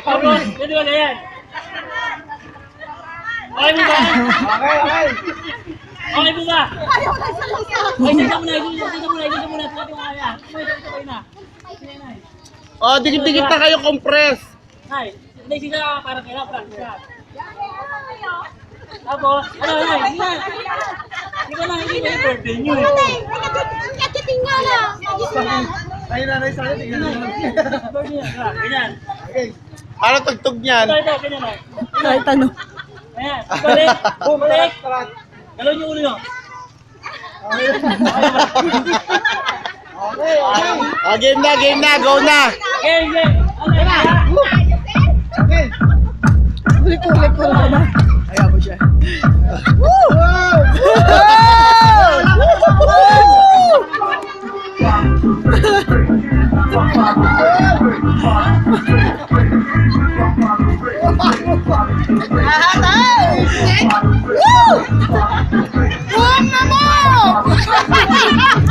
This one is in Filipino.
Tapos, pwede ba ganyan? Okay mo ba? Okay, okay. Okay mo ba? Ayaw na sa. Ay, isa muna, isa muna, isa muna, isa muna. Pwede mo. Sabay, sabay, sabay na. Sige, Nay. Oh, dikit-dikit na kayo compress. Nay, hindi sila parang kailangan practice na. Tapos, ano, Nay, hindi na. Hindi ko na, hindi ko yung birthday niyo eh. Nagkiting nga lang. Ay, nanay sa'yo, tingnan mo. Birthday niya, ah, ganyan. Okay. Ano tugtog niyan? Ito, ito, ganyan Nay. Kahit ano. Ayan, balik, tarat. Galawin niyo ulo niyo. Okay. Okay. Ah, game na, game na, go na. Okay, okay. Okay na. Okay. Ulit-ulit ko na. Ayaw mo siya. Woo! Buwan na!